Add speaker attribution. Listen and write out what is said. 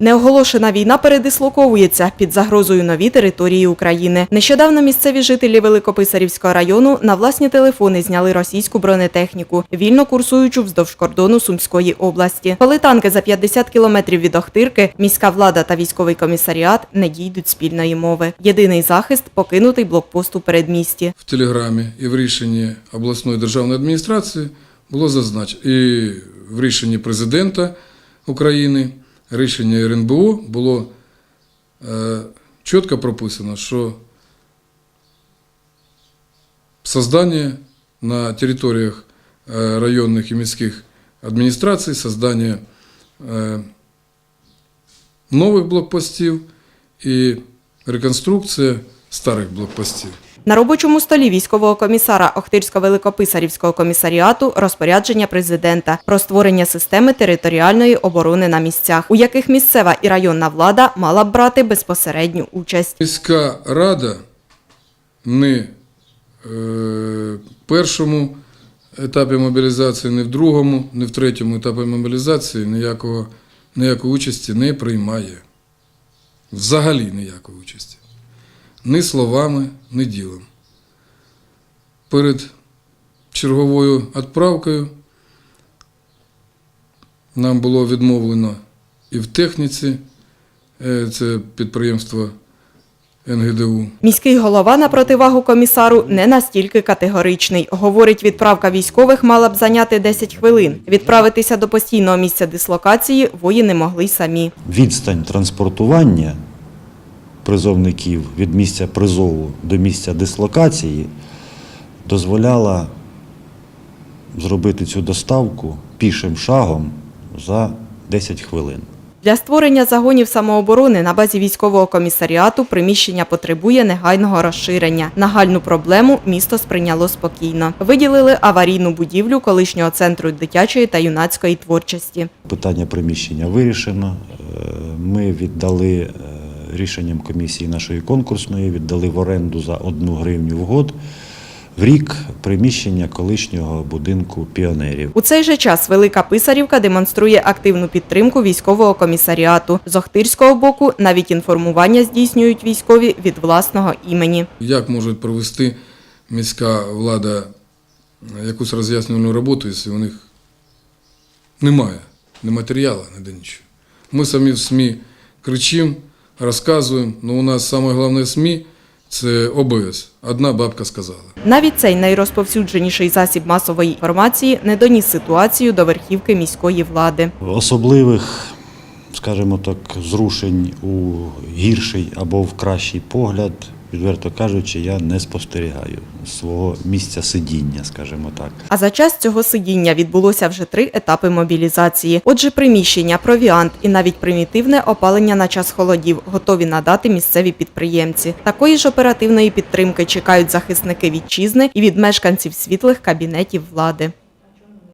Speaker 1: Неоголошена війна передислоковується під загрозою нові території України. Нещодавно місцеві жителі Великописарівського району на власні телефони зняли російську бронетехніку, вільно курсуючу вздовж кордону Сумської області. Коли танки за 50 кілометрів від Охтирки, міська влада та військовий комісаріат не дійдуть спільної мови. Єдиний захист покинутий блокпост у передмісті.
Speaker 2: в телеграмі і в рішенні обласної державної адміністрації було зазначено, і в рішенні президента України, рішенні РНБО було е, чітко прописано, що создание на територіях е, районних і міських адміністрацій, создание е, нових блокпостів і реконструкція старих блокпостів.
Speaker 1: На робочому столі військового комісара Охтирсько-Великописарівського комісаріату розпорядження президента про створення системи територіальної оборони на місцях, у яких місцева і районна влада мала б брати безпосередню участь.
Speaker 2: Міська рада не в першому етапі мобілізації, не в другому, не в третьому етапі мобілізації ніякого, ніякої участі не приймає. Взагалі ніякої участі. Ні словами, ні ділом. Перед черговою відправкою нам було відмовлено і в техніці, е, це підприємство НГДУ.
Speaker 1: Міський голова на противагу комісару не настільки категоричний. Говорить, відправка військових мала б зайняти 10 хвилин. Відправитися до постійного місця дислокації воїни могли й самі.
Speaker 3: Відстань транспортування призовників від місця призову до місця дислокації дозволяла зробити цю доставку пішим шагом за 10 хвилин.
Speaker 1: Для створення загонів самооборони на базі військового комісаріату приміщення потребує негайного розширення. Нагальну проблему місто сприйняло спокійно. Виділили аварійну будівлю колишнього центру дитячої та юнацької творчості.
Speaker 3: Питання приміщення вирішено. Е, Ми віддали е, рішенням комісії нашої конкурсної, віддали в оренду за одну гривню в год в рік приміщення колишнього будинку піонерів.
Speaker 1: У цей же час Велика Писарівка демонструє активну підтримку військового комісаріату. З Охтирського боку навіть інформування здійснюють військові від власного імені.
Speaker 2: Як може провести міська влада якусь роз'яснювальну роботу, якщо у них немає ні матеріалу, ніде нічого. Ми самі в СМІ кричимо, розказуємо, Ну у нас саме головне СМІ це ОБС. Одна бабка сказала.
Speaker 1: Навіть цей найрозповсюдженіший засіб масової інформації не доніс ситуацію до верхівки міської влади.
Speaker 3: Особливих, скажімо так, зрушень у гірший або в кращий погляд, відверто кажучи, я не спостерігаю свого місця сидіння, скажімо так.
Speaker 1: А за час цього сидіння відбулося вже три етапи мобілізації. Отже, приміщення, провіант і навіть примітивне опалення на час холодів готові надати місцеві підприємці. Такої ж оперативної підтримки чекають захисники вітчизни і від мешканців світлих кабінетів влади.